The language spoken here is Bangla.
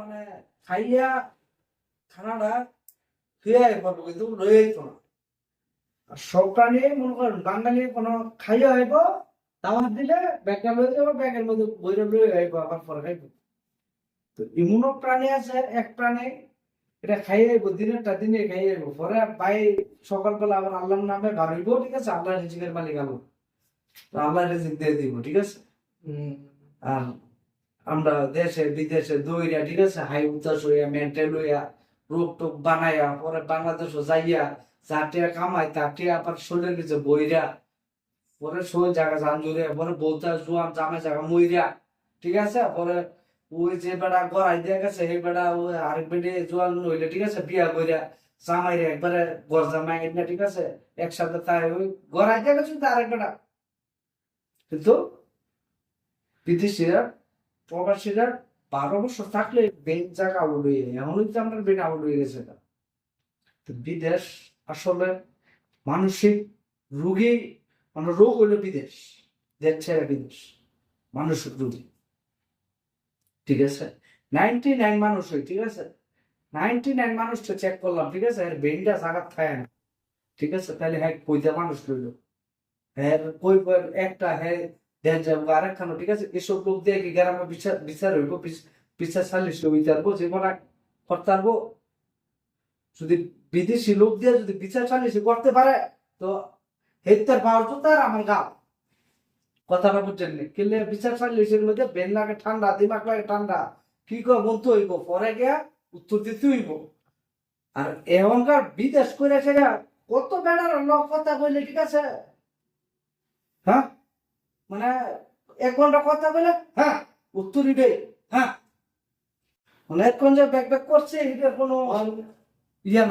মানে খাইয়া খানাটা খেয়ে পারব কিন্তু রয়ে যেত না। আর প্রাণী মনে করেন বাঙালি কোনো খাইয়া হইব দাওয়াত দিলে ব্যাগটা লয়ে যাব ব্যাগের মধ্যে বইরে লয়ে আইব আবার পরে খাইব। তো এমনও প্রাণী আছে এক প্রাণী এটা খাইয়ে আইব দিনেরটা দিনে খাইয়ে আইব। পরে ভাই সকালবেলা আবার আল্লাহর নামে হইব ঠিক আছে? আল্লাহ রিজিকের মালিক আল্লাহ। তো আল্লাহ রিজিক দিয়ে দিব ঠিক আছে? আর আমরা দেশে, বিদেশে দইরা ঠিক আছে? হাই উতাস হইয়া, মেন্টেল হইয়া, রোগ টোগ বানাইয়া, পরে বাংলাদেশ যাইয়া চাটিয়া কামাই তাটিয়া আবার শরীরের নিচে বইরা, পরে শরীর জায়গা জান জুড়ে, পরে বলতা জুয়ান জামে জায়গা মইরা। ঠিক আছে? পরে ওই যে বেড়া গড়াই দিয়ে গেছে সেই বেড়া ওই আরেক বেড়ে জোয়ান হইলে, ঠিক আছে? বিয়া কইরা জামাইরে একবারে গর জামাই না ঠিক আছে? একসাথে তাই ওই গড়াই দিয়ে গেছে আরেক বেড়া। কিন্তু বিদেশিরা প্রবাসীরা বারো বছর থাকলে বেন জায়গা আউট হয়ে যায়। এমনই তো আমরা বেন আউট হয়ে গেছে না বিদেশ আসলে মানসিক রোগী মানে রোগ হইল বিদেশ, দেশ ছেড়ে বিদেশ, মানসিক রোগী। ঠিক আছে? নাইনটি নাইন মানুষ ঠিক আছে? নাইনটি নাইন মানুষটা চেক করলাম, ঠিক আছে? এর বেনটা জায়গা থাকে না। ঠিক আছে? তাহলে হ্যাঁ কইতে মানুষ রইল? হ্যাঁ কই, একটা হ্যাঁ দেন যাব আরেকখানো, ঠিক আছে? এসব লোক দিয়ে কি গ্রামে বিচার বিচার হইব বিচ- বিচার সালিশ বিচারবো যে কোনো করতে পারব যদি বিদেশি লোক দিয়ে যদি বিচার সালিশ করতে পারে, তো হেত্তার পাওয়ার তো তার আমার গাও কথাটা বুঝছেন কিনলে বিচার সালিশের মধ্যে বেন লাগে ঠান্ডা, দিমাগ লাগে ঠান্ডা। কি করে বলতে হইব, পরে গিয়া উত্তর দিতে হইব। আর এখনকার বিদেশ করে সেটা কত বেড়ার লোক কথা কইলে, ঠিক আছে? হ্যাঁ? মানে এক ঘণ্টা কথা বলে হ্যাঁ উত্তর দিবে হ্যাঁ। মানে অনেকক্ষণ যে ব্যাক ব্যাক করছে এটা কোনো ইয়া